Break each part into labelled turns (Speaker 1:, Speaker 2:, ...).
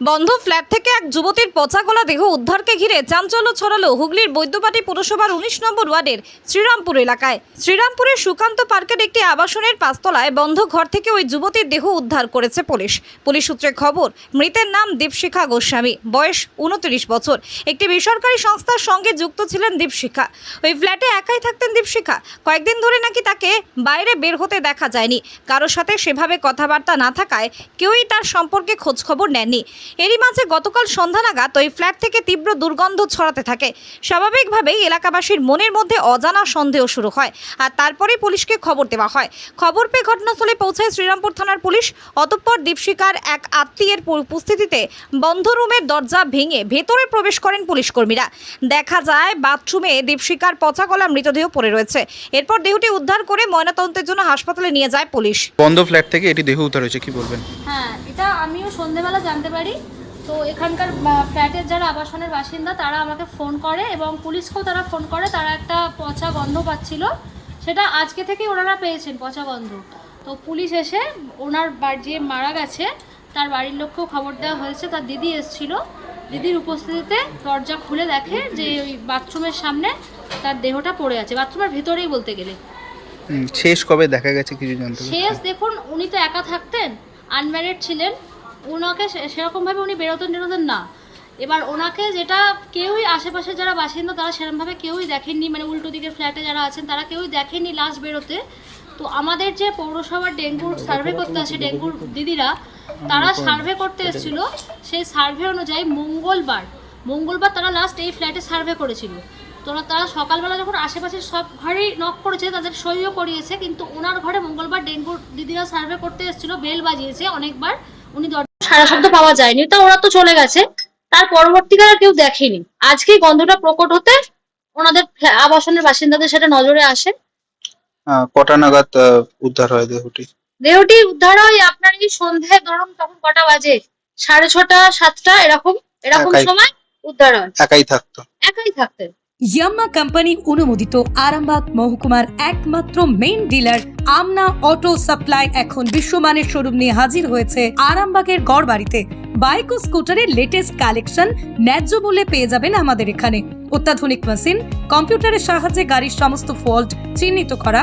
Speaker 1: বন্ধ ফ্ল্যাট থেকে এক যুবতীর পচা গলা দেহ উদ্ধারকে ঘিরে চাঞ্চল্য ছড়ালো হুগলির বৈদ্যবাটি পুরসভার উনিশ নম্বর ওয়ার্ডের শ্রীরামপুর এলাকায়। শ্রীরামপুরের সুকান্ত পার্কের একটি আবাসনের পাঁচতলায় বন্ধ ঘর থেকে ওই যুবতীর দেহ উদ্ধার করেছে পুলিশ। পুলিশ সূত্রে খবর, মৃতের নাম দীপশিখা গোস্বামী, বয়স উনত্রিশ বছর। একটি বেসরকারি সংস্থার সঙ্গে যুক্ত ছিলেন দীপশিখা। ওই ফ্ল্যাটে একাই থাকতেন দীপশিখা। কয়েকদিন ধরে নাকি তাকে বাইরে বের হতে দেখা যায়নি। কারোর সাথে সেভাবে কথাবার্তা না থাকায় কেউই তার সম্পর্কে খোঁজখবর নেননি। এরই মাঝে গতকাল সন্ধ্যা নাগাদ ওই ফ্ল্যাট থেকে তীব্র দুর্গন্ধ ছড়াতে থাকে। স্বাভাবিকভাবেই এলাকাবাসীর মনের মধ্যে অজানা সন্দেহ শুরু হয় আর তারপরেই পুলিশকে খবর দেওয়া হয়। খবর পেয়ে ঘটনাস্থলে পৌঁছায় শ্রীরামপুর থানার পুলিশ। অতঃপর দীপশিকার এক আত্মীয়ের উপস্থিতিতে বন্ধ রুমের দরজা ভেঙে ভেতরে প্রবেশ করেন পুলিশ কর্মীরা দেখা যায় বাথরুমে দীপশিকার পচা গলা মৃতদেহ পড়ে রয়েছে। এরপর দেহটি উদ্ধার করে ময়নাতদন্তের জন্য হাসপাতালে নিয়ে যায় পুলিশ।
Speaker 2: বন্ধ ফ্ল্যাট থেকে এটি দেহ উদ্ধার হয়েছে কি বলবেন?
Speaker 3: হ্যাঁ এটা আমিও সন্ধেবেলা জানতে পারি। তো এখানকার ফ্ল্যাটের যারা আবাসনের বাসিন্দা তারা আমাকে ফোন করে এবং পুলিশকেও তারা ফোন করে তারা একটা পচা গন্ধ পাচ্ছিল। সেটা আজকে থেকেই ওনারা পেয়েছেন পচা গন্ধ। তো পুলিশ এসে ওনার বাড়ি যে মারা গেছে তার বাড়ির লোককেও খবর দেওয়া হয়েছে তার দিদি এসেছিল। দিদির উপস্থিতিতে দরজা খুলে দেখে যে ওই বাথরুমের সামনে তার দেহটা পড়ে আছে। বাথরুমের ভেতরেই বলতে গেলে।
Speaker 2: শেষ কবে দেখা গেছে কিছু জানতে
Speaker 3: শেষ দেখুন উনি তো একা থাকতেন আনম্যারিড ছিলেন। ওনাকে সেরকমভাবে উনি বেরোতেন বেরোতেন না। এবার ওনাকে যেটা কেউই আশেপাশে যারা বাসিন্দা, তারা সেরকমভাবে কেউই দেখেননি। মানে উল্টো দিকের ফ্ল্যাটে যারা আছেন, তারা কেউই দেখেননি লাস্ট বেরোতে। তো আমাদের যে পৌরসভার ডেঙ্গুর সার্ভে করতে আসে ডেঙ্গুর দিদিরা, তারা সার্ভে করতে এসেছিল। সেই সার্ভে অনুযায়ী মঙ্গলবার মঙ্গলবার তারা লাস্ট এই ফ্ল্যাটে সার্ভে করেছিল। তো তারা সকালবেলা যখন আশেপাশে সব ঘরেই নক করেছে, তাদের সইও করিয়েছে, কিন্তু ওনার ঘরে মঙ্গলবার ডেঙ্গুর দিদিরা সার্ভে করতে এসেছিল, বেল বাজিয়েছে অনেকবার। উনি সারা শব্দ পাওয়া যায়নি। তো ওরা তো চলে গেছে। তার পরবর্তীকালে কেউ দেখেনি। আজকে গন্ধটা প্রকট হতে ওনাদের আবাসনের বাসিন্দাদের সেটা নজরে আসে।
Speaker 2: কটা নাগাদ উদ্ধার হয় দেহটি?
Speaker 3: দেহটি উদ্ধার হয় আপনার এই সন্ধ্যায় ধরুন তখন কটা বাজে। সাড়ে ছটা সাতটা এরকম এরকম সময় উদ্ধার হয়।
Speaker 2: একাই থাকতো?
Speaker 3: একাই থাকতেন।
Speaker 4: ইয়াম্মা কোম্পানি অনুমোদিত আরামবাগ মহকুমার একমাত্র main dealer Amna auto supply এখন বিশ্বমানের শোরুম নিয়ে হাজির হয়েছে আরামবাগের গড়বাড়িতে বাইক ও স্কুটারের লেটেস্ট কালেকশন ন্যায্য মূল্যে পেয়ে যাবেন আমাদের এখানে অত্যাধুনিক মেশিন কম্পিউটারের সাহায্যে গাড়ির সমস্ত ফল্ট চিহ্নিত করা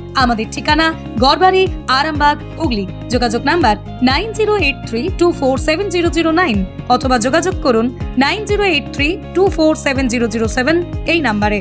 Speaker 4: আমাদের ঠিকানা গড়বাড়ি, আরামবাগ, হুগলি। যোগাযোগ number nine zero eight three two four seven zero zero nine অথবা যোগাযোগ করুন nine zero eight three two four seven zero zero seven এই নাম্বারে।